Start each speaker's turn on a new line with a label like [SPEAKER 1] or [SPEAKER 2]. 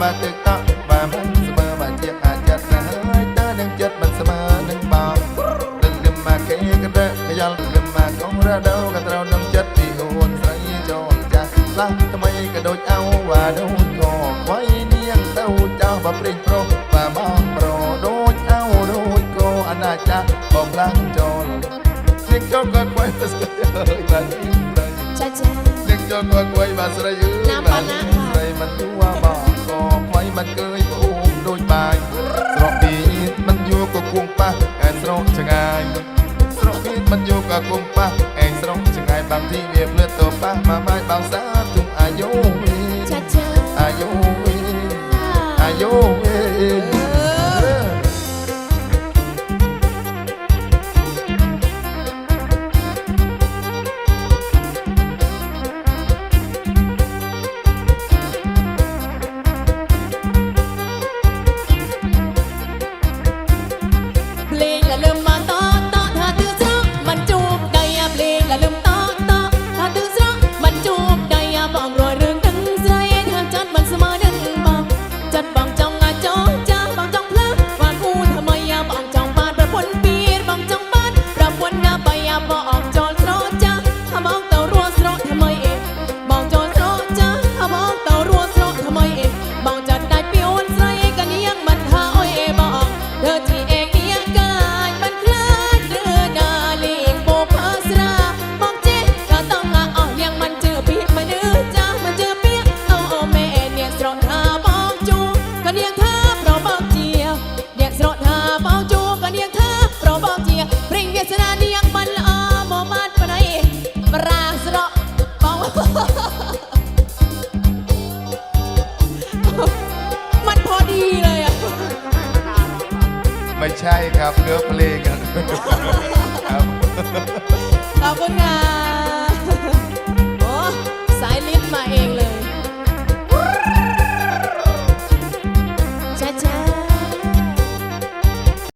[SPEAKER 1] បាទទឹកតក់បាទមិនស្មើបាទជាអាចចិត្តណាហើយតើនឹងចិត្តមិនស្មើនឹងបងនឹងលឹមមកគេក៏រើខយល់លឹមមកកងរដូវក៏ត្រូវនឹងចិត្តពីអូនស្រីចូលចាស់ឡាស់ថ្មីក៏ដូចអោវ៉ាដូនក៏ខ្វៃនាងទៅចោលបើព្រិចប្រុសបើបងប្រុសដូចអោដូចក៏អនាចាបំឡើងចូលជាងចូលក៏ខ្វៃទៅស្គយបាទ
[SPEAKER 2] ចាចាជ
[SPEAKER 1] ាងចូលក៏ខ្វៃបាទស្រីយឺបាទស្រីមិនទួបង ក៏ថ្មីមិនកើយអូមដូចបាយស្រកពីមិនយូរក៏គួងប៉ះឯស្រកចង្អាយស្រកពីមិនយូរក៏គួងប៉ះឯស្រកចង្អាយបានទីវាភ្លើតទៅប៉ះមកបាយបោសាទុំអាយុ
[SPEAKER 2] អាយ
[SPEAKER 1] ុ
[SPEAKER 2] អាយ
[SPEAKER 1] ុ ไม่ใช่ครับเนื้อเพลงกันครับ
[SPEAKER 2] ขอบคุณค่ะ